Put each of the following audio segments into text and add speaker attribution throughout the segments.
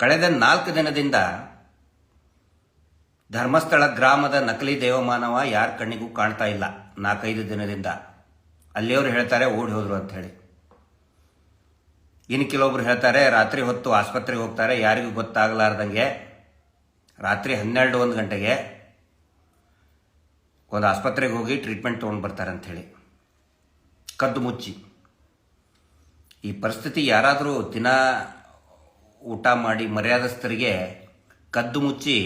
Speaker 1: ಕಳೆದ ನಾಲ್ಕು ದಿನದಿಂದ ಧರ್ಮಸ್ಥಳ ಗ್ರಾಮದ ನಕಲಿ ದೇವಮಾನವ ಯಾರ ಕಣ್ಣಿಗೂ ಕಾಣ್ತಾ ಇಲ್ಲ. ನಾಲ್ಕೈದು ದಿನದಿಂದ. ಅಲ್ಲಿಯವರು ಹೇಳ್ತಾರೆ, ಓಡಿ ಹೋದ್ರು ಅಂತ ಹೇಳಿ. ಇನ್ನು ಕೆಲವೊಬ್ರು ಹೇಳ್ತಾರೆ, ರಾತ್ರಿ ಹೊತ್ತು ಆಸ್ಪತ್ರೆಗೆ ಹೋಗ್ತಾರೆ, ಯಾರಿಗೂ ಗೊತ್ತಾಗಲಾರ್ದಂಗೆ ರಾತ್ರಿ ಹನ್ನೆರಡು ಒಂದು ಗಂಟೆಗೆ ಒಂದು ಆಸ್ಪತ್ರೆಗೆ ಹೋಗಿ ಟ್ರೀಟ್ಮೆಂಟ್ ತೊಗೊಂಡು ಬರ್ತಾರೆ ಅಂಥೇಳಿ ಕದ್ದು ಮುಚ್ಚಿ. ಈ ಪರಿಸ್ಥಿತಿ ಯಾರಾದರೂ ದಿನ ಊಟ ಮಾಡಿ ಮರ್ಯಾದಸ್ಥರಿಗೆ ಕದ್ದು ಮುಚ್ಚಿ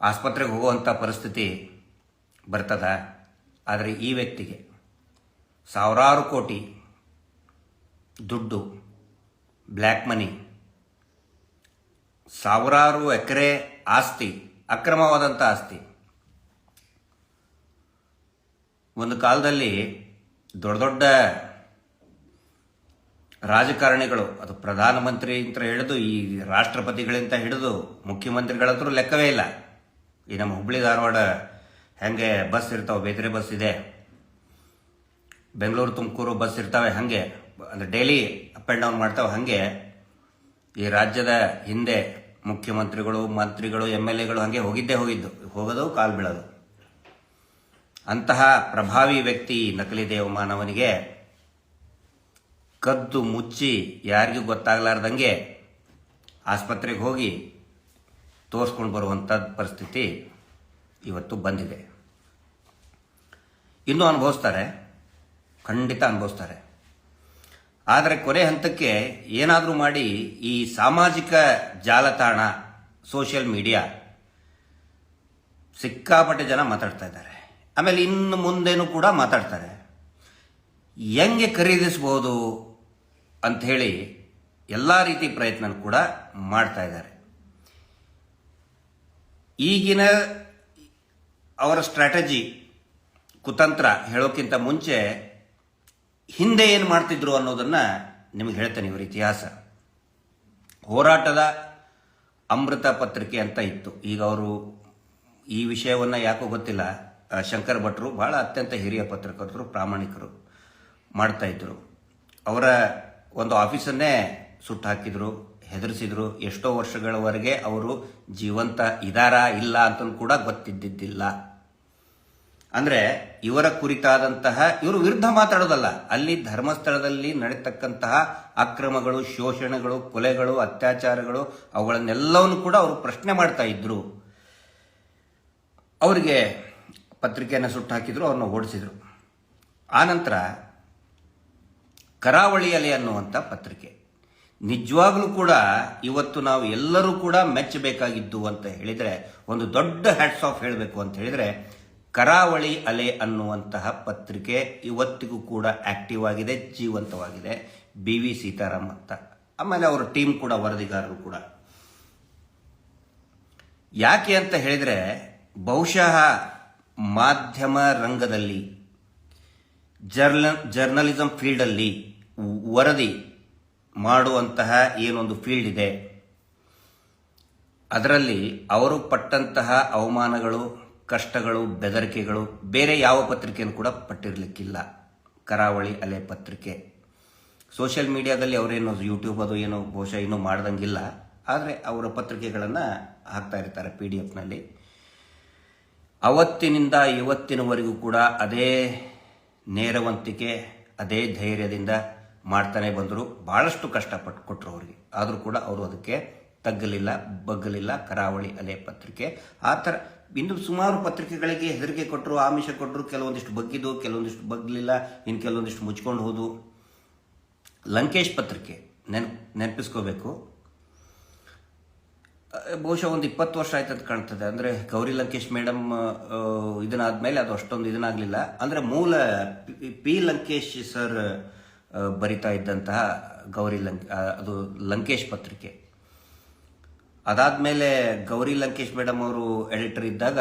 Speaker 1: ಆಸ್ಪತ್ರೆಗೆ ಹೋಗುವಂಥ ಪರಿಸ್ಥಿತಿ ಬರ್ತದ. ಆದರೆ ಈ ವ್ಯಕ್ತಿಗೆ ಸಾವಿರಾರು ಕೋಟಿ ದುಡ್ಡು, ಬ್ಲ್ಯಾಕ್ ಮನಿ, ಸಾವಿರಾರು ಎಕರೆ ಆಸ್ತಿ ಅಕ್ರಮವಾದಂಥ ಆಸ್ತಿ. ಒಂದು ಕಾಲದಲ್ಲಿ ದೊಡ್ಡ ದೊಡ್ಡ ರಾಜಕಾರಣಿಗಳು, ಅದು ಪ್ರಧಾನಮಂತ್ರಿ ಅಂತ ಹಿಡಿದು, ಈ ರಾಷ್ಟ್ರಪತಿಗಳಿಂತ ಹಿಡಿದು ಮುಖ್ಯಮಂತ್ರಿಗಳಂತರೂ ಲೆಕ್ಕವೇ ಇಲ್ಲ. ಈ ನಮ್ಮ ಹುಬ್ಬಳ್ಳಿ ಧಾರವಾಡ ಹೆಂಗೆ ಬಸ್ ಇರ್ತಾವೆ ಬೇತ್ರೆ ಬಸ್ ಇದೆ. ಬೆಂಗಳೂರು, ತುಮಕೂರು ಬಸ್ ಇರ್ತಾವೆ ಹಾಗೆ, ಅಂದರೆ ಡೈಲಿ ಅಪ್ ಆ್ಯಂಡ್ ಡೌನ್ ಮಾಡ್ತಾವೆ ಹಾಗೆ. ಈ ರಾಜ್ಯದ ಹಿಂದೆ ಮುಖ್ಯಮಂತ್ರಿಗಳು, ಮಂತ್ರಿಗಳು, ಎಂ ಎಲ್ ಎಗಳು ಹಾಗೆ ಹೋಗಿದ್ದೇ ಹೋಗಿದ್ದು, ಹೋಗೋದು, ಕಾಲು ಬೀಳೋದು. ಅಂತಹ ಪ್ರಭಾವಿ ವ್ಯಕ್ತಿ ನಕಲಿ ದೇವಮಾನವನಿಗೆ ಕದ್ದು ಮುಚ್ಚಿ ಯಾರಿಗೂ ಗೊತ್ತಾಗಲಾರ್ದಂಗೆ ಆಸ್ಪತ್ರೆಗೆ ಹೋಗಿ ತೋರಿಸ್ಕೊಂಡು ಬರುವಂಥ ಪರಿಸ್ಥಿತಿ ಇವತ್ತು ಬಂದಿದೆ. ಇನ್ನೂ ಅನುಭವಿಸ್ತಾರೆ. ಖಂಡಿತ ಅನುಭವಿಸ್ತಾರೆ. ಆದರೆ ಕೊನೆ ಹಂತಕ್ಕೆ ಏನಾದರೂ ಮಾಡಿ ಈ ಸಾಮಾಜಿಕ ಜಾಲತಾಣ, ಸೋಷಿಯಲ್ ಮೀಡಿಯಾ ಸಿಕ್ಕಾಪಟ್ಟೆ ಜನ ಮಾತಾಡ್ತಾ ಇದ್ದಾರೆ. ಆಮೇಲೆ ಇನ್ನು ಮುಂದೇನು ಕೂಡ ಮಾತಾಡ್ತಾರೆ. ಹೆಂಗೆ ಖರೀದಿಸ್ಬೋದು? ಅಂಥೇಳಿ ಎಲ್ಲ ರೀತಿ ಪ್ರಯತ್ನ ಕೂಡ ಮಾಡ್ತಾ ಇದ್ದಾರೆ. ಈಗಿನ ಅವರ ಸ್ಟ್ರಾಟಜಿ, ಕುತಂತ್ರ ಹೇಳೋಕ್ಕಿಂತ ಮುಂಚೆ ಹಿಂದೆ ಏನು ಮಾಡ್ತಿದ್ರು ಅನ್ನೋದನ್ನು ನಿಮಗೆ ಹೇಳ್ತೇನೆ ಇವರ ಇತಿಹಾಸ. ಹೋರಾಟದ ಅಮೃತ ಪತ್ರಿಕೆ ಅಂತ ಇತ್ತು. ಈಗ ಅವರು ಈ ವಿಷಯವನ್ನು ಯಾಕೋ ಗೊತ್ತಿಲ್ಲ. ಶಂಕರ ಶಂಕರ್ ಭಟ್ರು ಬಹಳ ಅತ್ಯಂತ ಹಿರಿಯ ಪತ್ರಕರ್ತರು, ಪ್ರಾಮಾಣಿಕರು ಮಾಡ್ತಾ ಇದ್ರು. ಅವರ ಒಂದು ಆಫೀಸನ್ನೇ ಸುಟ್ಟು ಹಾಕಿದ್ರು ಹೆದರಿಸಿದ್ರು. ಎಷ್ಟೋ ವರ್ಷಗಳವರೆಗೆ ಅವರು ಜೀವಂತ ಇದಾರಾ ಇಲ್ಲ ಅಂತ ಕೂಡ ಗೊತ್ತಿದ್ದಿದ್ದಿಲ್ಲ. ಅಂದ್ರೆ ಇವರ ಕುರಿತಾದಂತಹ, ಇವರು ವಿರುದ್ಧ ಮಾತಾಡೋದಲ್ಲ, ಅಲ್ಲಿ ಧರ್ಮಸ್ಥಳದಲ್ಲಿ ನಡೀತಕ್ಕಂತಹ ಅಕ್ರಮಗಳು, ಶೋಷಣೆಗಳು, ಕೊಲೆಗಳು, ಅತ್ಯಾಚಾರಗಳು, ಅವುಗಳನ್ನೆಲ್ಲವನ್ನು ಕೂಡ ಅವರು ಪ್ರಶ್ನೆ ಮಾಡ್ತಾ ಇದ್ರು. ಅವರಿಗೆ ಪತ್ರಿಕೆಯನ್ನು ಸುಟ್ಟು ಹಾಕಿದ್ರು ಅವ್ರನ್ನ ಓಡಿಸಿದ್ರು. ಆನಂತರ ಕರಾವಳಿ ಅಲೆ ಅನ್ನುವಂಥ ಪತ್ರಿಕೆ. ನಿಜವಾಗ್ಲೂ ಕೂಡ ಇವತ್ತು ನಾವು ಎಲ್ಲರೂ ಕೂಡ ಮೆಚ್ಚಬೇಕಾಗಿದ್ದು ಅಂತ ಹೇಳಿದರೆ, ಒಂದು ದೊಡ್ಡ ಹ್ಯಾಟ್ಸ್ ಆಫ್ ಹೇಳಬೇಕು ಅಂತ ಹೇಳಿದರೆ, ಕರಾವಳಿ ಅಲೆ ಅನ್ನುವಂತಹ ಪತ್ರಿಕೆ ಇವತ್ತಿಗೂ ಕೂಡ ಆಕ್ಟಿವ್ ಆಗಿದೆ, ಜೀವಂತವಾಗಿದೆ. ಬಿ ವಿ ಸೀತಾರಾಮ್ ಅಂತ. ಆಮೇಲೆ ಅವರ ಟೀಮ್ ಕೂಡ, ವರದಿಗಾರರು ಕೂಡ. ಯಾಕೆ ಅಂತ ಹೇಳಿದರೆ, ಬಹುಶಃ ಮಾಧ್ಯಮ ರಂಗದಲ್ಲಿ ಜರ್ನ ಜರ್ನಲಿಸಂ ಫೀಲ್ಡಲ್ಲಿ ವರದಿ ಮಾಡುವಂತಹ ಏನೊಂದು ಫೀಲ್ಡ್ ಇದೆ. ಅದರಲ್ಲಿ ಅವರು ಪಟ್ಟಂತಹ ಅವಮಾನಗಳು, ಕಷ್ಟಗಳು, ಬೆದರಿಕೆಗಳು ಬೇರೆ ಯಾವ ಪತ್ರಿಕೆಯನ್ನು ಕೂಡ ಪಟ್ಟಿರಲಿಕ್ಕಿಲ್ಲ. ಕರಾವಳಿ ಅಲೆ ಪತ್ರಿಕೆ. ಸೋಷಿಯಲ್ ಮೀಡಿಯಾದಲ್ಲಿ ಅವರೇನು ಯೂಟ್ಯೂಬ್ ಅದು ಏನೋ ಬಹುಶಃ ಇನ್ನೂ ಮಾಡ್ದಂಗಿಲ್ಲ. ಆದರೆ ಅವರ ಪತ್ರಿಕೆಗಳನ್ನು ಹಾಕ್ತಾ ಇರ್ತಾರೆ ಪಿ ಡಿ ಎಫ್ನಲ್ಲಿ ಅವತ್ತಿನಿಂದ ಇವತ್ತಿನವರೆಗೂ ಕೂಡ ಅದೇ ನೇರವಂತಿಕೆ, ಅದೇ ಧೈರ್ಯದಿಂದ ಮಾಡ್ತಾನೆ ಬಂದರು. ಬಹಳಷ್ಟು ಕಷ್ಟಪಟ್ಟು ಕೊಟ್ಟರು ಅವರಿಗೆ. ಆದರೂ ಕೂಡ ಅವರು ಅದಕ್ಕೆ ತಗ್ಗಲಿಲ್ಲ, ಬಗ್ಗಲಿಲ್ಲ. ಕರಾವಳಿ ಅಲೆ ಪತ್ರಿಕೆ. ಆ ಥರ ಇನ್ನು ಸುಮಾರು ಪತ್ರಿಕೆಗಳಿಗೆ ಹೆದರಿಕೆ ಕೊಟ್ಟರು ಆಮಿಷ ಕೊಟ್ಟರು ಕೆಲವೊಂದಿಷ್ಟು ಬಗ್ಗಿದ್ದು, ಕೆಲವೊಂದಿಷ್ಟು ಬಗ್ಗಲಿಲ್ಲ ಇನ್ನು ಕೆಲವೊಂದಿಷ್ಟು ಮುಚ್ಕೊಂಡು ಹೋದು. ಲಂಕೇಶ್ ಪತ್ರಿಕೆ ನೆನ್, ನೆನಪಿಸ್ಕೋಬೇಕು. ಬಹುಶಃ ಒಂದು ಇಪ್ಪತ್ತು ವರ್ಷ ಆಯ್ತು ಅಂತ ಕಾಣ್ತದೆ. ಅಂದ್ರೆ ಗೌರಿ ಲಂಕೇಶ್ ಮೇಡಮ್ ಇದನ್ನಾದ್ಮೇಲೆ ಅದು ಅಷ್ಟೊಂದು ಇದನ್ನಾಗಲಿಲ್ಲ. ಅಂದ್ರೆ ಮೂಲ ಪಿ- ಲಂಕೇಶ್ ಸರ್ ಬರಿತಾ ಇದ್ದಂತಹ ಗೌರಿ ಲಂಕ್ ಅದು ಲಂಕೇಶ್ ಪತ್ರಿಕೆ. ಅದಾದಮೇಲೆ ಗೌರಿ ಲಂಕೇಶ್ ಮೇಡಮ್ ಅವರು ಎಡಿಟರ್ ಇದ್ದಾಗ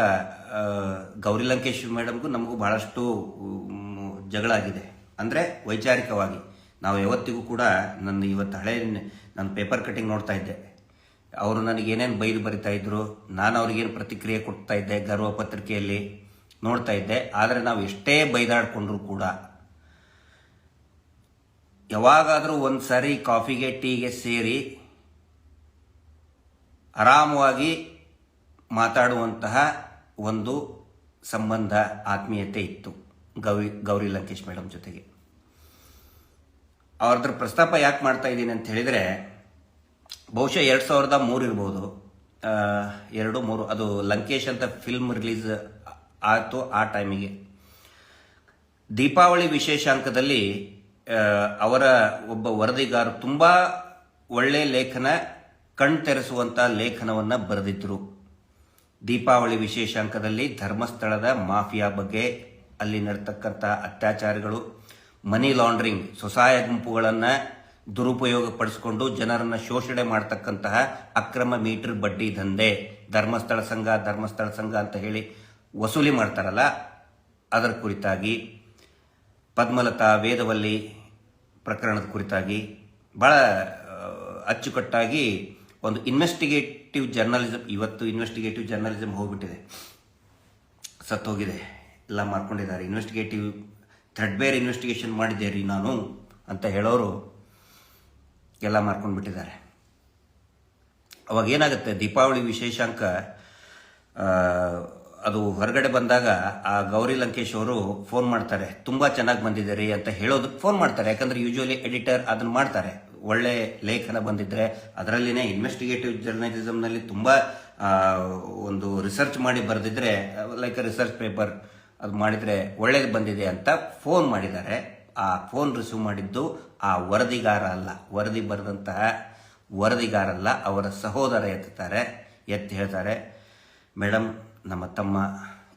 Speaker 1: ಗೌರಿ ಲಂಕೇಶ್ ಮೇಡಮ್ಗೂ ನಮಗೂ ಬಹಳಷ್ಟು ಜಗಳ ಆಗಿದೆ. ಅಂದ್ರೆ ವೈಚಾರಿಕವಾಗಿ. ನಾವು ಯಾವತ್ತಿಗೂ ಕೂಡ ನನ್ನ ಇವತ್ತು ಹಳೆ ನನ್ನ ಪೇಪರ್ ಕಟಿಂಗ್ ನೋಡ್ತಾ ಇದ್ದೆ. ಅವರು ನನಗೆ ಏನೇನು ಬೈದು ಬರಿತಾ ಇದ್ರು, ನಾನು ಅವ್ರಿಗೇನು ಪ್ರತಿಕ್ರಿಯೆ ಕೊಡ್ತಾ ಇದ್ದೆ ಗರ್ವ ಪತ್ರಿಕೆಯಲ್ಲಿ ನೋಡ್ತಾ ಇದ್ದೆ. ಆದರೆ ನಾವು ಎಷ್ಟೇ ಬೈದಾಡ್ಕೊಂಡ್ರು ಕೂಡ ಯಾವಾಗಾದರೂ ಒಂದು ಸಾರಿ ಕಾಫಿಗೆ, ಟೀಗೆ ಸೇರಿ ಆರಾಮವಾಗಿ ಮಾತಾಡುವಂತಹ ಒಂದು ಸಂಬಂಧ, ಆತ್ಮೀಯತೆ ಇತ್ತು ಗೌರಿ ಗೌರಿ ಲಂಕೇಶ್ ಮೇಡಮ್ ಜೊತೆಗೆ. ಅವ್ರದ್ರ ಪ್ರಸ್ತಾಪ ಯಾಕೆ ಮಾಡ್ತಾ ಇದ್ದೀನಿ ಅಂತ ಹೇಳಿದರೆ, ಬಹುಶಃ ಎರಡು ಸಾವಿರದ ಮೂರು ಇರ್ಬೋದು. ಎರಡು, ಮೂರು, ಅದು ಲಂಕೇಶ್ ಅಂತ ಫಿಲ್ಮ್ ರಿಲೀಸ್ ಆಯಿತು ಆ ಟೈಮಿಗೆ ದೀಪಾವಳಿ ವಿಶೇಷಾಂಕದಲ್ಲಿ ಅವರ ಒಬ್ಬ ವರದಿಗಾರ ತುಂಬ ಒಳ್ಳೆಯ ಲೇಖನ ಕಣ್ತೆರೆಸುವಂಥ ಲೇಖನವನ್ನು ಬರೆದಿದ್ದರು ದೀಪಾವಳಿ ವಿಶೇಷಾಂಕದಲ್ಲಿ ಧರ್ಮಸ್ಥಳದ ಮಾಫಿಯಾ ಬಗ್ಗೆ ಅಲ್ಲಿ ನಡ್ತಕ್ಕಂಥ ಅತ್ಯಾಚಾರಗಳು, ಮನಿ ಲಾಂಡ್ರಿಂಗ್, ಸ್ವಸಹಾಯ ಗುಂಪುಗಳನ್ನು ದುರುಪಯೋಗ ಪಡಿಸಿಕೊಂಡು ಜನರನ್ನು ಶೋಷಣೆ ಮಾಡತಕ್ಕಂತಹ ಅಕ್ರಮ ಮೀಟರ್ ಬಡ್ಡಿ ದಂಧೆ, ಧರ್ಮಸ್ಥಳ ಸಂಘ ಧರ್ಮಸ್ಥಳ ಸಂಘ ಅಂತ ಹೇಳಿ ವಸೂಲಿ ಮಾಡ್ತಾರಲ್ಲ, ಅದರ ಕುರಿತಾಗಿ ಪದ್ಮಲತಾ ವೇದವಲ್ಲಿ ಪ್ರಕರಣದ ಕುರಿತಾಗಿ ಭಾಳ ಅಚ್ಚುಕಟ್ಟಾಗಿ ಒಂದು ಇನ್ವೆಸ್ಟಿಗೇಟಿವ್ ಜರ್ನಲಿಸಮ್ ಇವತ್ತು ಇನ್ವೆಸ್ಟಿಗೇಟಿವ್ ಜರ್ನಲಿಸಮ್ ಹೋಗ್ಬಿಟ್ಟಿದೆ. ಸತ್ತೋಗಿದೆ. ಎಲ್ಲ ಮಾಡ್ಕೊಂಡಿದ್ದಾರೆ ಇನ್ವೆಸ್ಟಿಗೇಟಿವ್ ಥ್ರೆಡ್ಬೇರ್ ಇನ್ವೆಸ್ಟಿಗೇಷನ್ ಮಾಡಿದ್ದೆ ರೀ ನಾನು ಅಂತ ಹೇಳೋರು ಎಲ್ಲ ಮಾಡ್ಕೊಂಡ್ಬಿಟ್ಟಿದ್ದಾರೆ ಅವಾಗ ಏನಾಗುತ್ತೆ? ದೀಪಾವಳಿ ವಿಶೇಷಾಂಕ ಅದು ಹೊರಗಡೆ ಬಂದಾಗ ಆ ಗೌರಿ ಲಂಕೇಶ್ ಅವರು ಫೋನ್ ಮಾಡ್ತಾರೆ, ತುಂಬ ಚೆನ್ನಾಗಿ ಬಂದಿದೆ ಅಂತ ಹೇಳೋದಕ್ಕೆ ಫೋನ್ ಮಾಡ್ತಾರೆ. ಯಾಕಂದ್ರೆ ಯೂಶುವಲಿ ಎಡಿಟರ್ ಅದನ್ನ ಮಾಡ್ತಾರೆ. ಒಳ್ಳೆ ಲೇಖನ ಬಂದಿದ್ರೆ ಅದರಲ್ಲಿನೇ ಇನ್ವೆಸ್ಟಿಗೇಟಿವ್ ಜರ್ನಲಿಸಮ್ನಲ್ಲಿ ತುಂಬ ಒಂದು ರಿಸರ್ಚ್ ಮಾಡಿ ಬರೆದಿದ್ರೆ ಲೈಕ್ ರಿಸರ್ಚ್ ಪೇಪರ್ ಅದು ಮಾಡಿದರೆ ಒಳ್ಳೇದು ಬಂದಿದೆ ಅಂತ ಫೋನ್ ಮಾಡಿದ್ದಾರೆ. ಆ ಫೋನ್ ರಿಸೀವ್ ಮಾಡಿದ್ದು ಆ ವರದಿಗಾರ ಅಲ್ಲ. ವರದಿ ಬರೆದಂತಹ ವರದಿಗಾರಲ್ಲ, ಅವರ ಸಹೋದರ ಎತ್ತಾರೆ, ಎತ್ತಿ ಹೇಳ್ತಾರೆ ಮೇಡಮ್ ನಮ್ಮ ತಮ್ಮ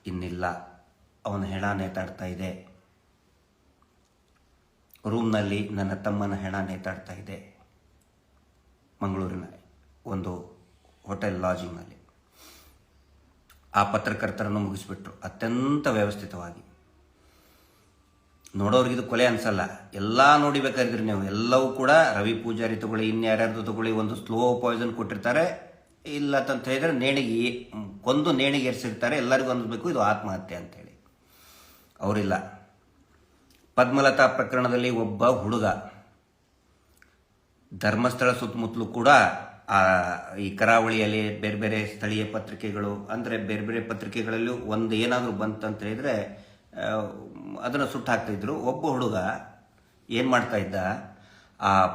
Speaker 1: ಇನ್ನಿಲ್ಲ. ಅವನ ಹೆಣ ನೇತಾಡ್ತಾ ಇದೆ. ರೂಮ್ನಲ್ಲಿ ನನ್ನ ತಮ್ಮನ ಹೆಣ ನೇತಾಡ್ತಾ ಇದೆ. ಮಂಗಳೂರಿನ ಒಂದು ಹೋಟೆಲ್ ಲಾಜಿಂಗ್ನಲ್ಲಿ ಆ ಪತ್ರಕರ್ತರನ್ನು ಮುಗಿಸ್ಬಿಟ್ರು. ಅತ್ಯಂತ ವ್ಯವಸ್ಥಿತವಾಗಿ. ನೋಡೋರಿಗೆ ಇದು ಕೊಲೆ ಅನ್ಸಲ್ಲ. ಎಲ್ಲ ನೋಡಿಬೇಕಾದ್ರೆ ನೀವು. ಎಲ್ಲವೂ ಕೂಡ ರವಿ ಪೂಜಾರಿ ತಗೊಳ್ಳಿ, ಇನ್ಯಾರ್ಯಾರ್ದು ತಗೊಳ್ಳಿ, ಒಂದು ಸ್ಲೋ ಪಾಯ್ಸನ್ ಕೊಟ್ಟಿರ್ತಾರೆ. ಇಲ್ಲ ಅಂತ ಹೇಳಿದ್ರೆ, ನೇಣಿಗೆ ಕೊಂದು ನೇಣಿಗೇರಿಸಿರ್ತಾರೆ, ಎಲ್ಲರಿಗೂ ಅನ್ನಿಸ್ಬೇಕು, ಇದು ಆತ್ಮಹತ್ಯೆ ಅಂತೇಳಿ. ಅವರಿಲ್ಲ. ಪದ್ಮಲತಾ ಪ್ರಕರಣದಲ್ಲಿ ಒಬ್ಬ ಹುಡುಗ. ಧರ್ಮಸ್ಥಳ ಸುತ್ತಮುತ್ತಲೂ ಕೂಡ, ಆ, ಈ ಕರಾವಳಿಯಲ್ಲಿ ಬೇರೆ ಬೇರೆ ಸ್ಥಳೀಯ ಪತ್ರಿಕೆಗಳು, ಅಂದರೆ ಬೇರೆ ಬೇರೆ ಪತ್ರಿಕೆಗಳಲ್ಲೂ ಒಂದು ಏನಾದರೂ ಬಂತಂತ ಹೇಳಿದರೆ ಅದನ್ನು ಸುಟ್ಟು ಹಾಕ್ತಿದ್ರು ಒಬ್ಬ ಹುಡುಗ ಏನು ಮಾಡ್ತಾ ಇದ್ದ? ಆ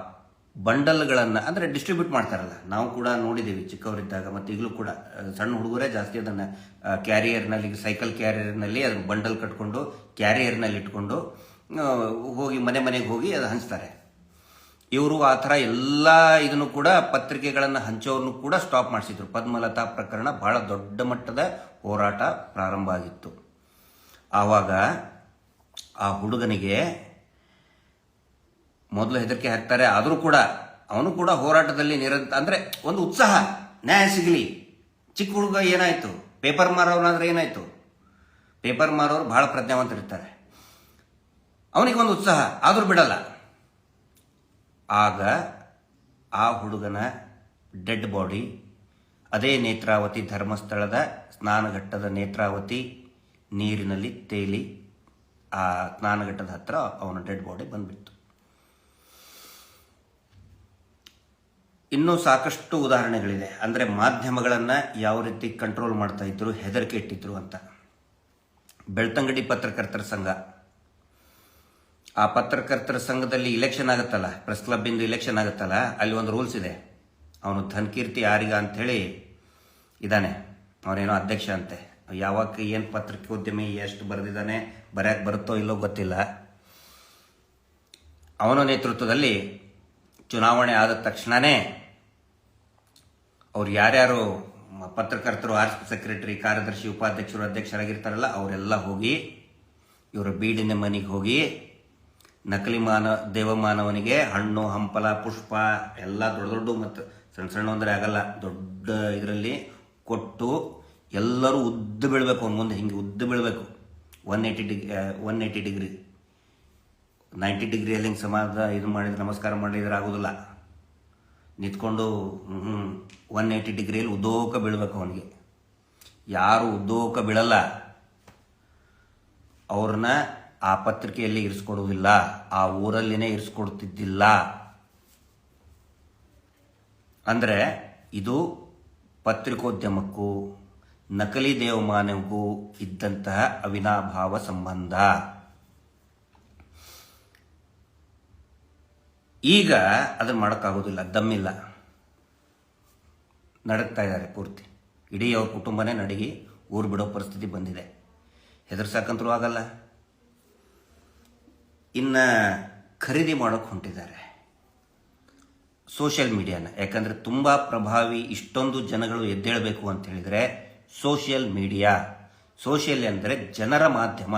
Speaker 1: ಬಂಡಲ್ಗಳನ್ನು ಅಂದರೆ ಡಿಸ್ಟ್ರಿಬ್ಯೂಟ್ ಮಾಡ್ತಾರಲ್ಲ, ನಾವು ಕೂಡ ನೋಡಿದ್ದೀವಿ ಚಿಕ್ಕವರಿದ್ದಾಗ ಮತ್ತು ಈಗಲೂ ಕೂಡ ಸಣ್ಣ ಹುಡುಗರೇ ಜಾಸ್ತಿ ಅದನ್ನು ಕ್ಯಾರಿಯರ್ನಲ್ಲಿ, ಸೈಕಲ್ ಕ್ಯಾರಿಯರ್ನಲ್ಲಿ ಅದನ್ನು ಬಂಡಲ್ ಕಟ್ಕೊಂಡು, ಕ್ಯಾರಿಯರ್ನಲ್ಲಿ ಇಟ್ಕೊಂಡು ಹೋಗಿ ಮನೆ ಮನೆಗೆ ಹೋಗಿ ಅದು ಹಂಚ್ತಾರೆ. ಇವರು ಆ ಥರ ಎಲ್ಲ ಇದನ್ನು ಕೂಡ ಪತ್ರಿಕೆಗಳನ್ನು ಹಂಚೋರ್ನು ಕೂಡ ಸ್ಟಾಪ್ ಮಾಡಿಸಿದ್ರು. ಪದ್ಮಲತಾ ಪ್ರಕರಣ ಬಹಳ ದೊಡ್ಡ ಮಟ್ಟದ ಹೋರಾಟ ಪ್ರಾರಂಭ ಆಗಿತ್ತು. ಆವಾಗ ಆ ಹುಡುಗನಿಗೆ ಮೊದಲು ಹೆದರಿಕೆ ಹಾಕ್ತಾರೆ, ಆದರೂ ಕೂಡ ಅವನು ಕೂಡ ಹೋರಾಟದಲ್ಲಿ ನಿರಂತ ಅಂದರೆ ಒಂದು ಉತ್ಸಾಹ, ನ್ಯಾಯ ಸಿಗಲಿ. ಚಿಕ್ಕ ಹುಡುಗ ಏನಾಯಿತು? ಪೇಪರ್ ಮಾರೋನಾದ್ರೆ ಏನಾಯಿತು? ಪೇಪರ್ ಮಾರೋರು ಬಹಳ ಪ್ರಜ್ಞಾವಂತರಿರ್ತಾರೆ. ಅವನಿಗೆ ಒಂದು ಉತ್ಸಾಹ, ಆದರೂ ಬಿಡಲ್ಲ. ಆಗ ಆ ಹುಡುಗನ ಡೆಡ್ ಬಾಡಿ, ಅದೇ ನೇತ್ರಾವತಿ ಧರ್ಮಸ್ಥಳದ ಸ್ನಾನಘಟ್ಟದ ನೇತ್ರಾವತಿ ನೀರಿನಲ್ಲಿ ತೇಲಿ, ಆ ಸ್ನಾನಘಟ್ಟದ ಹತ್ರ ಅವನ ಡೆಡ್ ಬಾಡಿ ಬಂದ್ಬಿಟ್ಟು ಇನ್ನೂ ಸಾಕಷ್ಟು ಉದಾಹರಣೆಗಳಿದೆ. ಅಂದರೆ ಮಾಧ್ಯಮಗಳನ್ನು ಯಾವ ರೀತಿ ಕಂಟ್ರೋಲ್ ಮಾಡ್ತಾ ಇದ್ರು, ಹೆದರಿಕೆ ಇಟ್ಟಿದ್ರು ಅಂತ. ಬೆಳ್ತಂಗಡಿ ಪತ್ರಕರ್ತರ ಸಂಘ. ಆ ಪತ್ರಕರ್ತರ ಸಂಘದಲ್ಲಿ ಇಲೆಕ್ಷನ್ ಆಗುತ್ತಲ್ಲ? ಪ್ರೆಸ್ ಕ್ಲಬ್ಬಿಂದು ಇಲೆಕ್ಷನ್ ಆಗುತ್ತಲ್ಲ? ಅಲ್ಲಿ ಒಂದು ರೂಲ್ಸ್ ಇದೆ. ಅವನು ಧನ್ಕೀರ್ತಿ ಆರಿಗ ಅಂಥೇಳಿ ಇದ್ದಾನೆ ಅವನೇನೋ ಅಧ್ಯಕ್ಷ ಅಂತೆ. ಯಾವಾಗ ಏನು ಪತ್ರಿಕೋದ್ಯಮಿ ಎಷ್ಟು ಬರೆದಿದ್ದಾನೆ ಬರೆಯಕ್ಕೆ ಬರುತ್ತೋ ಇಲ್ಲೋ ಗೊತ್ತಿಲ್ಲ. ಅವನ ನೇತೃತ್ವದಲ್ಲಿ ಚುನಾವಣೆ ಆದ ತಕ್ಷಣವೇ ಅವ್ರು ಯಾರ್ಯಾರು ಪತ್ರಕರ್ತರು, ಆರ್ ಸೆಕ್ರೆಟರಿ, ಕಾರ್ಯದರ್ಶಿ, ಉಪಾಧ್ಯಕ್ಷರು, ಅಧ್ಯಕ್ಷರಾಗಿರ್ತಾರಲ್ಲ, ಅವರೆಲ್ಲ ಹೋಗಿ, ಇವರ ಬೀಡಿನ ಮನೆಗೆ ಹೋಗಿ, ನಕಲಿ ಮಾನ, ದೇವಮಾನವನಿಗೆ ಹಣ್ಣು, ಹಂಪಲ, ಪುಷ್ಪ ಎಲ್ಲ ದೊಡ್ಡ ದೊಡ್ಡ ಮತ್ತು ಸಣ್ಣ ಸಣ್ಣ ಅಂದರೆ ಆಗಲ್ಲ, ದೊಡ್ಡ ಇದರಲ್ಲಿ ಕೊಟ್ಟು ಎಲ್ಲರೂ ಉದ್ದು ಬೀಳಬೇಕು ಮುಂದೆ ಹಿಂಗೆ ಉದ್ದು ಬೀಳಬೇಕು. One eighty degree one eighty degree. Ninety ಡಿಗ್ರಿಯಲ್ಲಿ ಹಿಂಗೆ ಸಮಾಧ ಇದು ಮಾಡಿದ್ರೆ ನಮಸ್ಕಾರ ಮಾಡಿದ್ರೆ ಆಗೋದಿಲ್ಲ ನಿಂತ್ಕೊಂಡು ಒನ್ ಏಯ್ಟಿ ಡಿಗ್ರಿಯಲ್ಲಿ ಉದ್ದೋಕ ಬೀಳ್ಬೇಕು ಅವನಿಗೆ ಯಾರು ಉದ್ದೋಕ ಬೀಳಲ್ಲ ಅವ್ರನ್ನ ಆ ಪತ್ರಿಕೆಯಲ್ಲಿ ಇರಿಸ್ಕೊಡೋದಿಲ್ಲ ಆ ಊರಲ್ಲಿನೇ ಇರಿಸ್ಕೊಡ್ತಿದ್ದಿಲ್ಲ ಅಂದರೆ ಇದು ಪತ್ರಿಕೋದ್ಯಮಕ್ಕೂ ನಕಲಿ ದೇವಮಾನಕ್ಕೂ ಇದ್ದಂತಹ ಅವಿನಾಭಾವ ಸಂಬಂಧ ಈಗ ಅದನ್ನು ಮಾಡೋಕ್ಕಾಗೋದಿಲ್ಲ, ದಮ್ಮಿಲ್ಲ. ನಡಗ್ತಾ ಇದ್ದಾರೆ ಪೂರ್ತಿ. ಇಡೀ ಅವ್ರ ಕುಟುಂಬನೇ ನಡಗಿ ಊರು ಬಿಡೋ ಪರಿಸ್ಥಿತಿ ಬಂದಿದೆ. ಹೆದರ್ಸಾಕಂತರೂ ಆಗಲ್ಲ. ಇನ್ನು ಖರೀದಿ ಮಾಡೋಕೆ ಹೊಂಟಿದ್ದಾರೆ. ಸೋಷಿಯಲ್ ಮೀಡಿಯಾನ. ಯಾಕಂದರೆ ತುಂಬ ಪ್ರಭಾವಿ ಇಷ್ಟೊಂದು ಜನಗಳು ಎದ್ದೇಳಬೇಕು ಅಂತ ಹೇಳಿದರೆ ಸೋಷಿಯಲ್ ಮೀಡಿಯಾ. ಸೋಷಿಯಲ್ ಅಂದರೆ ಜನರ ಮಾಧ್ಯಮ.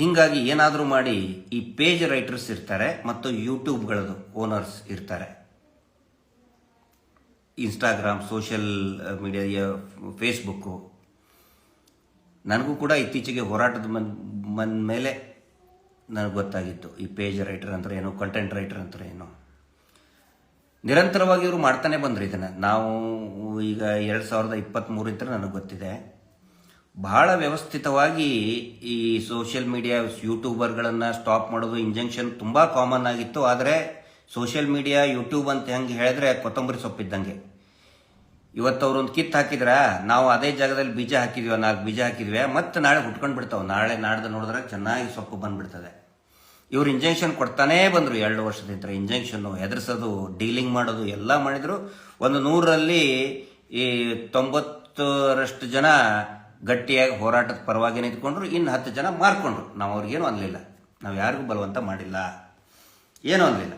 Speaker 1: ಹೀಗಾಗಿ ಏನಾದರೂ ಮಾಡಿ ಈ ಪೇಜ್ ರೈಟರ್ಸ್ ಇರ್ತಾರೆ ಮತ್ತು ಯೂಟ್ಯೂಬ್ಗಳದು ಓನರ್ಸ್ ಇರ್ತಾರೆ. ಇನ್ಸ್ಟಾಗ್ರಾಮ್ ಸೋಷಿಯಲ್ ಮೀಡಿಯಾ ಫೇಸ್ಬುಕ್ಕು ನನಗೂ ಕೂಡ ಇತ್ತೀಚೆಗೆ ಹೋರಾಟದ ಮನ್ ಮನ್ ಮೇಲೆ ನನಗೆ ಗೊತ್ತಾಗಿತ್ತು. ಈ ಪೇಜ್ ರೈಟರ್ ಅಂದ್ರೆ ಏನು, ಕಂಟೆಂಟ್ ರೈಟರ್ ಅಂದ್ರೆ ಏನು. ನಿರಂತರವಾಗಿ ಇವರು ಮಾಡ್ತಾನೆ ಬಂದರು ಇದನ್ನು. ನಾವು ಈಗ ಎರಡು ಸಾವಿರದ ಇಪ್ಪತ್ತ್ಮೂರಿಂದ ನನಗೆ ಗೊತ್ತಿದೆ. ಬಹಳ ವ್ಯವಸ್ಥಿತವಾಗಿ ಈ ಸೋಷಿಯಲ್ ಮೀಡಿಯಾ ಯೂಟ್ಯೂಬರ್ಗಳನ್ನು ಸ್ಟಾಪ್ ಮಾಡೋದು ಇಂಜೆಕ್ಷನ್ ತುಂಬ ಕಾಮನ್ ಆಗಿತ್ತು. ಆದರೆ ಸೋಷಿಯಲ್ ಮೀಡಿಯಾ ಯೂಟ್ಯೂಬ್ ಅಂತ ಹೆಂಗೆ ಹೇಳಿದ್ರೆ ಕೊತ್ತಂಬರಿ ಸೊಪ್ಪಿದ್ದಂಗೆ ಇವತ್ತು ಅವ್ರೊಂದು ಕಿತ್ತು ಹಾಕಿದ್ರ? ನಾವು ಅದೇ ಜಾಗದಲ್ಲಿ ಬೀಜ ಹಾಕಿದ್ವಿ, ನಾಲ್ಕು ಬೀಜ ಹಾಕಿದ್ವಿ. ಮತ್ತೆ ನಾಳೆ ಹುಟ್ಕೊಂಡು ಬಿಡ್ತಾವೆ ನಾಳೆ ನಾಡ್ದು ನೋಡಿದ್ರೆ ಚೆನ್ನಾಗಿ ಸೊಪ್ಪು ಬಂದ್ಬಿಡ್ತದೆ. ಇವ್ರು ಇಂಜೆಕ್ಷನ್ ಕೊಡ್ತಾನೇ ಬಂದರು ಎರಡು ವರ್ಷದಿಂದ. ಇಂಜೆಕ್ಷನ್ನು ಹೆದರ್ಸೋದು ಡೀಲಿಂಗ್ ಮಾಡೋದು, ಎಲ್ಲ ಮಾಡಿದರು. ಒಂದು ನೂರರಲ್ಲಿ ಈ ತೊಂಬತ್ತರಷ್ಟು ಜನ ಗಟ್ಟಿಯಾಗಿ ಹೋರಾಟದ ಪರವಾಗಿ ನಿಂತ್ಕೊಂಡ್ರು, ಇನ್ನು ಹತ್ತು ಜನ ಮಾರ್ಕೊಂಡ್ರು. ನಾವು ಅವ್ರಿಗೇನು ಅನ್ನಲಿಲ್ಲ ನಾವು ಯಾರಿಗೂ ಬಲವಂತ ಮಾಡಿಲ್ಲ. ಏನೂ ಅನ್ನಲಿಲ್ಲ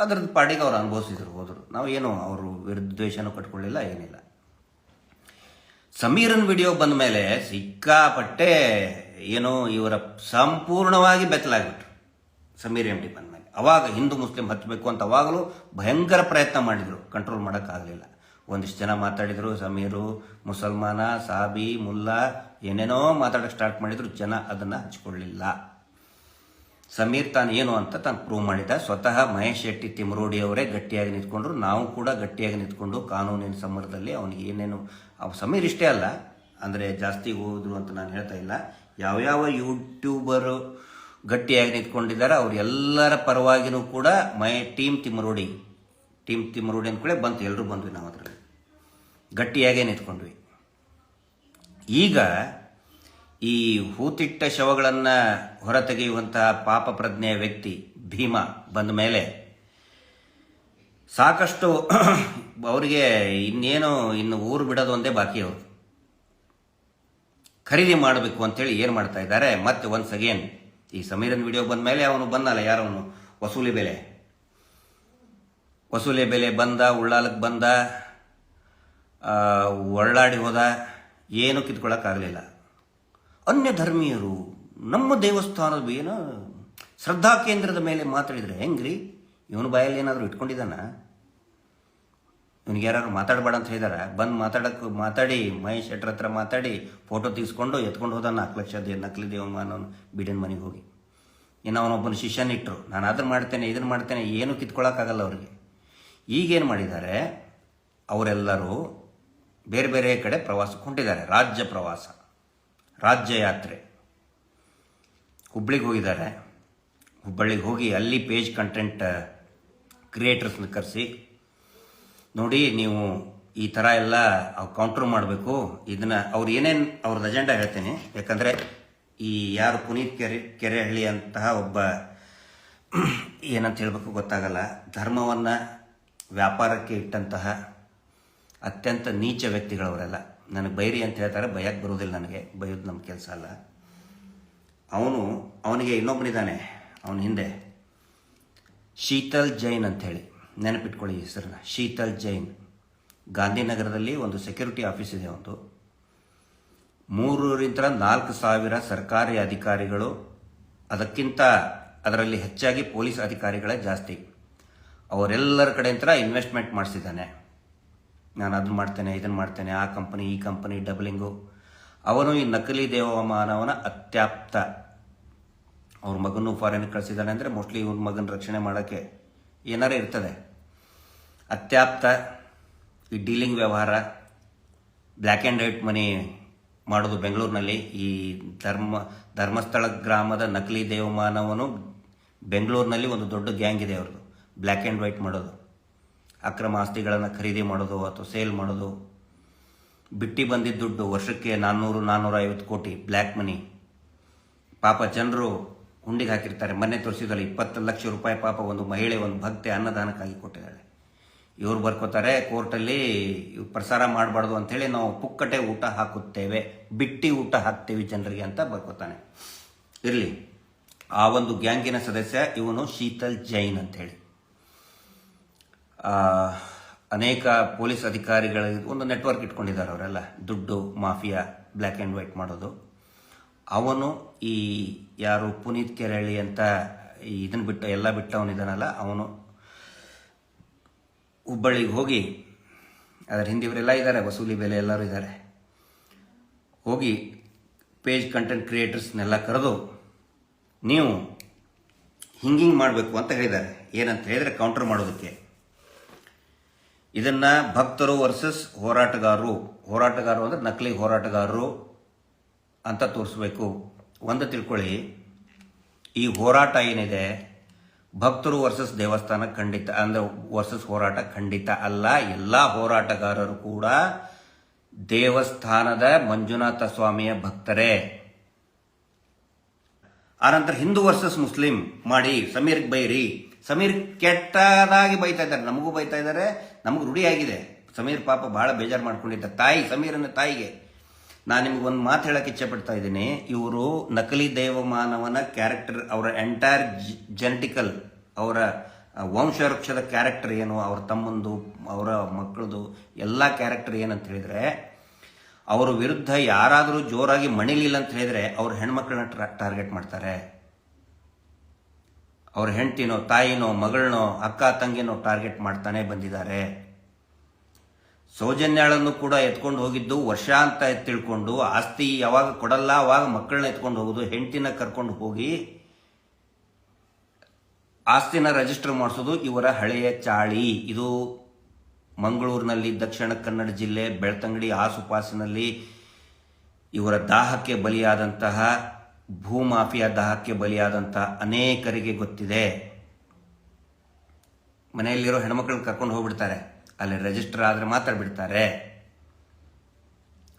Speaker 1: ಅದ್ರದ್ದು ಪಾಡಿಗೆ ಅವ್ರು ಅನುಭವಿಸಿದ್ರು, ಹೋದರು. ನಾವು ಏನು ಅವರು ವಿರುದ್ಧ ದ್ವೇಷನೂ ಕಟ್ಕೊಳ್ಳಿಲ್ಲ, ಏನಿಲ್ಲ. ಸಮೀರನ್ ವಿಡಿಯೋ ಬಂದ ಮೇಲೆ ಸಿಕ್ಕಾಪಟ್ಟೆ ಏನೋ ಇವರ ಸಂಪೂರ್ಣವಾಗಿ ಬೆತ್ತಲಾಗ್ಬಿಟ್ರು ಸಮೀರ್ ಎಂ ಡಿ ಬಂದ ಮೇಲೆ. ಅವಾಗ ಹಿಂದೂ ಮುಸ್ಲಿಂ ಹತ್ತಬೇಕು ಅಂತ ಅವಾಗಲೂ ಭಯಂಕರ ಪ್ರಯತ್ನ ಮಾಡಿದರು. ಕಂಟ್ರೋಲ್ ಮಾಡೋಕ್ಕಾಗಲಿಲ್ಲ. ಒಂದಿಷ್ಟು ಜನ ಮಾತಾಡಿದರು, ಸಮೀರು, ಮುಸಲ್ಮಾನ, ಸಾಬಿ, ಮುಲ್ಲಾ, ಏನೇನೋ ಮಾತಾಡೋಕ್ಕೆ ಸ್ಟಾರ್ಟ್ ಮಾಡಿದ್ರು, ಜನ ಅದನ್ನು ಹಚ್ಕೊಳ್ಳಿಲ್ಲ. ಸಮೀರ್ ತಾನು ಏನು ಅಂತ ತಾನು ಪ್ರೂವ್ ಮಾಡಿದ. ಸ್ವತಃ ಮಹೇಶ್ ಶೆಟ್ಟಿ, ತಿಮರೋಡಿ ಅವರೇ ಗಟ್ಟಿಯಾಗಿ ನಿಂತ್ಕೊಂಡ್ರು. ನಾವು ಕೂಡ ಗಟ್ಟಿಯಾಗಿ ನಿಂತ್ಕೊಂಡು ಕಾನೂನಿನ ಸಮರದಲ್ಲಿ ಅವನಿಗೆ ಏನೇನು ಅವ್ ಸಮೀರ್ ಇಷ್ಟೇ ಅಲ್ಲ. ಅಂದರೆ ಜಾಸ್ತಿ ಹೋದ್ರು ಅಂತ ನಾನು ಹೇಳ್ತಾ ಇಲ್ಲ. ಯಾವ್ಯಾವ ಯೂಟ್ಯೂಬರು ಗಟ್ಟಿಯಾಗಿ ನಿಂತ್ಕೊಂಡಿದ್ದಾರೆ ಅವ್ರ ಎಲ್ಲರ ಪರವಾಗಿನೂ ಕೂಡ my team Timarodi. Team Timarodi ಅಂದ್ಕೊಳ್ಳೆ ಬಂತು. ಎಲ್ಲರೂ ಬಂದ್ವಿ ನಾವು ಅದರಲ್ಲಿ. ಗಟ್ಟಿಯಾಗೇ ನಿಂತ್ಕೊಂಡ್ವಿ. ಈಗ ಈ ಹೂತಿಟ್ಟ ಶವಗಳನ್ನು ಹೊರತೆಗೆಯುವಂತಹ ಪಾಪ ಪ್ರಜ್ಞೆಯ ವ್ಯಕ್ತಿ ಭೀಮ ಬಂದ ಮೇಲೆ ಸಾಕಷ್ಟು ಅವರಿಗೆ ಇನ್ನೇನು ಇನ್ನು ಊರು ಬಿಡೋದು ಒಂದೇ ಬಾಕಿ ಅವರು. ಖರೀದಿ ಮಾಡಬೇಕು ಅಂತೇಳಿ ಏನು ಮಾಡ್ತಾ ಇದ್ದಾರೆ? ಮತ್ತೆ ಒನ್ಸ್ ಅಗೇನ್ ಈ ಸಮೀರನ್ ವಿಡಿಯೋ ಬಂದ ಮೇಲೆ ಅವನು ಬಂದಲ್ಲ ಯಾರವನು ವಸೂಲಿ ಬೆಲೆ. ವಸೂಲಿ ಬೆಲೆ ಬಂದ ಉಳ್ಳಾಲಕ್ಕೆ ಬಂದ ಒಳ್ಳಾಡಿ ಹೋದ ಏನು ಕಿತ್ಕೊಳ್ಳೋಕ್ಕಾಗಲಿಲ್ಲ ಅನ್ಯ ಧರ್ಮೀಯರು ನಮ್ಮ ದೇವಸ್ಥಾನದ ಏನು ಶ್ರದ್ಧಾ ಕೇಂದ್ರದ ಮೇಲೆ ಮಾತಾಡಿದರೆ ಹೆಂಗ್ರಿ? ಇವನು ಬಾಯಲ್ಲಿ ಏನಾದರೂ ಇಟ್ಕೊಂಡಿದ್ದಾನ? ಇವನಿಗೆ ಯಾರು ಮಾತಾಡಬೇಡ ಅಂತ ಹೇಳಿದಾರ? ಬಂದು ಮಾತಾಡಕ್ಕೆ ಮಾತಾಡಿ, ಮಹೇಶ್ ಶೆಟ್ರ್ ಹತ್ರ ಮಾತಾಡಿ, ಫೋಟೋ ತೆಗೆಸ್ಕೊಂಡು ಎತ್ಕೊಂಡು ಹೋದ ನಾಲ್ಕು ಲಕ್ಷ ದೇ ನಕಲಿ ದೇವಮಾನ ಬಿಡಿನ ಮನೆಗೆ ಹೋಗಿ. ಇನ್ನು ಅವನೊಬ್ಬನ ಶಿಷ್ಯನ ಇಟ್ಟರು ನಾನು ಅದನ್ನು ಮಾಡ್ತೇನೆ ಇದನ್ನು ಮಾಡ್ತೇನೆ, ಏನು ಕಿತ್ಕೊಳ್ಳೋಕ್ಕಾಗಲ್ಲ ಅವರಿಗೆ. ಈಗೇನು ಮಾಡಿದ್ದಾರೆ ಅವರೆಲ್ಲರೂ ಬೇರೆ ಬೇರೆ ಕಡೆ ಪ್ರವಾಸಕ್ಕೆ ಹೊಂಟಿದ್ದಾರೆ ರಾಜ್ಯ ಪ್ರವಾಸ, ರಾಜ್ಯ ಯಾತ್ರೆ. ಹುಬ್ಬಳ್ಳಿಗೆ ಹೋಗಿದ್ದಾರೆ. ಹುಬ್ಬಳ್ಳಿಗೆ ಹೋಗಿ ಅಲ್ಲಿ ಪೇಜ್ ಕಂಟೆಂಟ್ ಕ್ರಿಯೇಟರ್ಸ್ನ ಕರೆಸಿ. ನೋಡಿ, ನೀವು ಈ ಥರ ಎಲ್ಲ ಕೌಂಟ್ರ್ ಮಾಡಬೇಕು. ಇದನ್ನ ಅವ್ರು ಏನೇನು ಅವ್ರದ್ದು ಅಜೆಂಡಾ ಹೇಳ್ತೀನಿ. ಯಾಕಂದರೆ ಈ ಯಾರು ಪುನೀತ್ ಕೆರೆ, ಕೆರೆಹಳ್ಳಿ ಅಂತಹ ಒಬ್ಬ ಏನಂತ ಹೇಳಬೇಕು ಗೊತ್ತಾಗಲ್ಲ. ಧರ್ಮವನ್ನು ವ್ಯಾಪಾರಕ್ಕೆ ಇಟ್ಟಂತಹ ಅತ್ಯಂತ ನೀಚ ವ್ಯಕ್ತಿಗಳವರೆಲ್ಲ. ನನಗೆ ಬೈರಿ ಅಂತ ಹೇಳ್ತಾರೆ ಬಯಕ್ಕೆ ಬರೋದಿಲ್ಲ ನನಗೆ. ಬೈಯೋದು ನಮ್ಮ ಕೆಲಸ ಅಲ್ಲ. ಅವನು, ಅವನಿಗೆ ಇನ್ನೊಬ್ಬನಿದ್ದಾನೆ, ಅವನ ಹಿಂದೆ. ಶೀತಲ್ ಜೈನ್ ಅಂಥೇಳಿ. ನೆನಪಿಟ್ಕೊಳ್ಳಿ ಈ ಹೆಸರನ್ನ. ಶೀತಲ್ ಜೈನ್. ಗಾಂಧಿನಗರದಲ್ಲಿ ಒಂದು ಸೆಕ್ಯೂರಿಟಿ ಆಫೀಸ್ ಇದೆ ಒಂದು ಮೂರರಿಂದ ನಾಲ್ಕು ಸಾವಿರ ಸರ್ಕಾರಿ ಅಧಿಕಾರಿಗಳು, ಅದಕ್ಕಿಂತ ಅದರಲ್ಲಿ ಹೆಚ್ಚಾಗಿ ಪೊಲೀಸ್ ಅಧಿಕಾರಿಗಳೇ ಜಾಸ್ತಿ. ಅವರೆಲ್ಲರ ಕಡೆಯಿಂದ ಇನ್ವೆಸ್ಟ್ಮೆಂಟ್ ಮಾಡಿಸಿದ್ದಾನೆ. ನಾನು ಅದನ್ನು ಮಾಡ್ತೇನೆ ಇದನ್ನು ಮಾಡ್ತೇನೆ, ಆ ಕಂಪನಿ ಈ ಕಂಪನಿ ಡಬಲಿಂಗು ಅವನು ಈ ನಕಲಿ ದೇವಮಾನವನ ಅತ್ಯಾಪ್ತ. ಅವ್ರ ಮಗನೂ ಫಾರಿನ್ ಕಳಿಸಿದ್ದಾನೆ ಅಂದರೆ ಮೋಸ್ಟ್ಲಿ ಇವ್ರ ಮಗನ ರಕ್ಷಣೆ ಮಾಡೋಕ್ಕೆ ಏನಾರೇ ಇರ್ತದೆ. ಅತ್ಯಾಪ್ತ, ಈ ಡೀಲಿಂಗ್ ವ್ಯವಹಾರ ಬ್ಲ್ಯಾಕ್ ಆ್ಯಂಡ್ ವೈಟ್ ಮನಿ ಮಾಡೋದು ಬೆಂಗಳೂರಿನಲ್ಲಿ, ಈ ಧರ್ಮ, ಧರ್ಮಸ್ಥಳ ಗ್ರಾಮದ ನಕಲಿ ದೇವಮಾನವನು ಬೆಂಗಳೂರಿನಲ್ಲಿ ಒಂದು ದೊಡ್ಡ ಗ್ಯಾಂಗ್ ಇದೆ ಅವ್ರದ್ದು ಬ್ಲ್ಯಾಕ್ ಆ್ಯಂಡ್ ವೈಟ್ ಮಾಡೋದು. ಅಕ್ರಮ ಆಸ್ತಿಗಳನ್ನು ಖರೀದಿ ಮಾಡೋದು ಅಥವಾ ಸೇಲ್ ಮಾಡೋದು. ಬಿಟ್ಟಿ ಬಂದಿದ್ದ ದುಡ್ಡು ವರ್ಷಕ್ಕೆ ನಾನ್ನೂರು ನಾನ್ನೂರ ಐವತ್ತು ಕೋಟಿ ಬ್ಲ್ಯಾಕ್ ಮನಿ. ಪಾಪ ಜನರು ಹುಂಡಿಗೆ ಹಾಕಿರ್ತಾರೆ. ಮೊನ್ನೆ ತೋರಿಸಿದಲ್ಲಿ ಇಪ್ಪತ್ತು ಲಕ್ಷ ರೂಪಾಯಿ ಪಾಪ ಒಂದು ಮಹಿಳೆ ಒಂದು ಭಕ್ತೆ ಅನ್ನದಾನಕ್ಕಾಗಿ ಕೊಟ್ಟಿದ್ದಾಳೆ. ಇವರು ಬರ್ಕೋತಾರೆ ಕೋರ್ಟಲ್ಲಿ ಪ್ರಸಾರ ಮಾಡಬಾರ್ದು ಅಂಥೇಳಿ ನಾವು ಪುಕ್ಕಟೆ ಊಟ ಹಾಕುತ್ತೇವೆ. ಬಿಟ್ಟಿ ಊಟ ಹಾಕ್ತೇವೆ ಜನರಿಗೆ ಅಂತ ಬರ್ಕೋತಾನೆ. ಇರಲಿ ಆ ಒಂದು ಗ್ಯಾಂಗಿನ ಸದಸ್ಯ ಇವನು ಶೀತಲ್ ಜೈನ್ ಅಂತೇಳಿ ಆ, ಅನೇಕ ಪೊಲೀಸ್ ಅಧಿಕಾರಿಗಳ ಒಂದು ನೆಟ್ವರ್ಕ್ ಇಟ್ಕೊಂಡಿದ್ದಾರೆ ಅವರೆಲ್ಲ. ದುಡ್ಡು, ಮಾಫಿಯಾ ಬ್ಲ್ಯಾಕ್ ಆ್ಯಂಡ್ ವೈಟ್ ಮಾಡೋದು. ಅವನು ಈ ಯಾರು ಪುನೀತ್ ಕೆರಳಿ ಅಂತ ಇದನ್ನ ಬಿಟ್ಟು, ಎಲ್ಲ ಬಿಟ್ಟವನಿದ್ದಾನಲ್ಲ, ಅವನು ಹುಬ್ಬಳ್ಳಿಗೆ ಹೋಗಿ, ಅದರ ಹಿಂದೆ ಇವರೆಲ್ಲ ಇದ್ದಾರೆ, ವಸೂಲಿ ಬೆಲೆ ಎಲ್ಲರೂ ಇದ್ದಾರೆ. ಹೋಗಿ ಪೇಜ್ ಕಂಟೆಂಟ್ ಕ್ರಿಯೇಟರ್ಸ್ನೆಲ್ಲ ಕರೆದು, ನೀವು ಹಿಂಗಿಂಗ್ ಮಾಡಬೇಕು ಅಂತ ಹೇಳಿದ್ದಾರೆ. ಏನಂತ ಹೇಳಿದ್ರೆ ಕೌಂಟರ್ ಮಾಡೋದಕ್ಕೆ. ಇದನ್ನ ಭಕ್ತರು ವರ್ಸಸ್ ಹೋರಾಟಗಾರರು. ಹೋರಾಟಗಾರರು ಅಂದ್ರೆ ನಕಲಿ ಹೋರಾಟಗಾರರು ಅಂತ ತೋರಿಸ್ಬೇಕು. ಒಂದು ತಿಳ್ಕೊಳ್ಳಿ. ಈ ಹೋರಾಟ ಏನಿದೆ? ಭಕ್ತರು ವರ್ಸಸ್ ದೇವಸ್ಥಾನ ಖಂಡಿತ, ಅಂದ್ರೆ ವರ್ಸಸ್ ಹೋರಾಟ ಖಂಡಿತ ಅಲ್ಲ. ಎಲ್ಲ ಹೋರಾಟಗಾರರು ಕೂಡ ದೇವಸ್ಥಾನದ ಮಂಜುನಾಥ ಸ್ವಾಮಿಯ ಭಕ್ತರೇ. ಆನಂತರ ಹಿಂದೂ ವರ್ಸಸ್ ಮುಸ್ಲಿಂ, ಮಾಡಿ ಸಮೀರ್ಗೆ ಬೈರಿ. ಸಮೀರ್ ಕೆಟ್ಟದಾಗಿ ಬೈತಾ ಇದ್ದಾರೆ, ನಮಗೂ ಬೈತಾ ಇದ್ದಾರೆ. ನಮಗೂ ರೂಢಿಯಾಗಿದೆ ಸಮೀರ್ ಪಾಪ ಬಹಳ ಬೇಜಾರು ಮಾಡ್ಕೊಂಡಿದ್ದ ತಾಯಿ, ಸಮೀರನ ತಾಯಿಗೆ. ನಾನು ನಿಮ್ಗೆ ಒಂದು ಮಾತು ಹೇಳಕ್ಕೆ ಇಚ್ಛೆ ಪಡ್ತಾ ಇದ್ದೀನಿ. ಇವರು ನಕಲಿ ದೇವಮಾನವನ ಕ್ಯಾರೆಕ್ಟರ್ ಅವರ ಎಂಟೈರ್ ಜೆನೆಟಿಕಲ್ ಅವರ ವಂಶವೃಕ್ಷದ ಕ್ಯಾರೆಕ್ಟರ್ ಏನು, ಅವ್ರ ತಮ್ಮಂದು, ಅವರ ಮಕ್ಕಳದು ಎಲ್ಲ ಕ್ಯಾರೆಕ್ಟರ್ ಏನಂತ ಹೇಳಿದ್ರೆ, ಅವರ ವಿರುದ್ಧ ಯಾರಾದರೂ ಜೋರಾಗಿ ಮಣಿಲಿಲ್ಲ ಅಂತ ಹೇಳಿದ್ರೆ ಅವ್ರ ಹೆಣ್ಮಕ್ಳನ್ನ ಟಾರ್ಗೆಟ್ ಮಾಡ್ತಾರೆ. ಅವ್ರ ಹೆಂಡತಿನೋ, ತಾಯಿನೋ, ಮಗಳನೋ, ಅಕ್ಕ ತಂಗಿನೋ ಟಾರ್ಗೆಟ್ ಮಾಡ್ತಾನೆ ಬಂದಿದ್ದಾರೆ. ಸೌಜನ್ಯಾಳನ್ನು ಕೂಡ ಎತ್ಕೊಂಡು ಹೋಗಿದ್ದು ವರ್ಷ ಅಂತ ತಿಳ್ಕೊಂಡು, ಆಸ್ತಿ ಯಾವಾಗ ಕೊಡಲ್ಲ, ಅವಾಗ ಮಕ್ಕಳನ್ನ ಎತ್ಕೊಂಡು ಹೋಗೋದು, ಹೆಂಡತಿನ ಕರ್ಕೊಂಡು ಹೋಗಿ ಆಸ್ತಿನ ರಿಜಿಸ್ಟರ್ ಮಾಡಿಸೋದು ಇವರ ಹಳೆಯ ಚಾಳಿ. ಇದು ಮಂಗಳೂರಿನಲ್ಲಿ, ದಕ್ಷಿಣ ಕನ್ನಡ ಜಿಲ್ಲೆ, ಬೆಳ್ತಂಗಡಿ ಆಸುಪಾಸಿನಲ್ಲಿ ಇವರ ದಾಹಕ್ಕೆ ಬಲಿಯಾದಂತಹ ಭೂಮಾಫಿಯಾ ದಾಹಕ್ಕೆ ಬಲಿಯಾದಂಥ ಅನೇಕರಿಗೆ ಗೊತ್ತಿದೆ. ಮನೆಯಲ್ಲಿರೋ ಹೆಣ್ಮಕ್ಳನ್ನ ಕರ್ಕೊಂಡು ಹೋಗ್ಬಿಡ್ತಾರೆ. ಅಲ್ಲಿ ರಿಜಿಸ್ಟರ್ ಆದರೆ ಮಾತ್ರ ಬಿಡ್ತಾರೆ.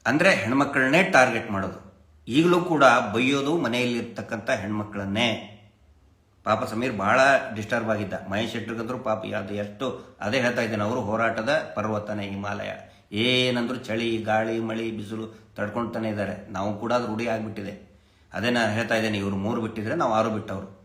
Speaker 1: ಅಂದರೆ ಹೆಣ್ಮಕ್ಳನ್ನೇ ಟಾರ್ಗೆಟ್ ಮಾಡೋದು. ಈಗಲೂ ಕೂಡ ಬೈಯೋದು ಮನೆಯಲ್ಲಿರ್ತಕ್ಕಂಥ ಹೆಣ್ಮಕ್ಳನ್ನೇ. ಪಾಪ ಸಮೀರ್ ಬಹಳ ಡಿಸ್ಟರ್ಬ್ ಆಗಿದ್ದ. ಮಹೇಶ್ ಶೆಟ್ಟರ್ಗಂದ್ರು ಪಾಪ ಅದು ಎಷ್ಟು, ಅದೇ ಹೇಳ್ತಾ ಇದ್ದೇನೆ, ಅವರು ಹೋರಾಟದ ಪರ್ವತನೇ ಹಿಮಾಲಯ. ಏನಂದ್ರು ಚಳಿ, ಗಾಳಿ, ಮಳಿ, ಬಿಸಿಲು ತಡ್ಕೊಳ್ತಾನೆ ಇದ್ದಾರೆ. ನಾವು ಕೂಡ ಅದು ರೂಢಿ ಆಗಿಬಿಟ್ಟಿದೆ. ಅದೇ ನಾನು ಹೇಳ್ತಾ ಇದ್ದೇನೆ ಇವರು ಮೂರು ಬಿಟ್ಟಿದ್ರೆ ನಾವು ಆರು ಬಿಟ್ಟವರು.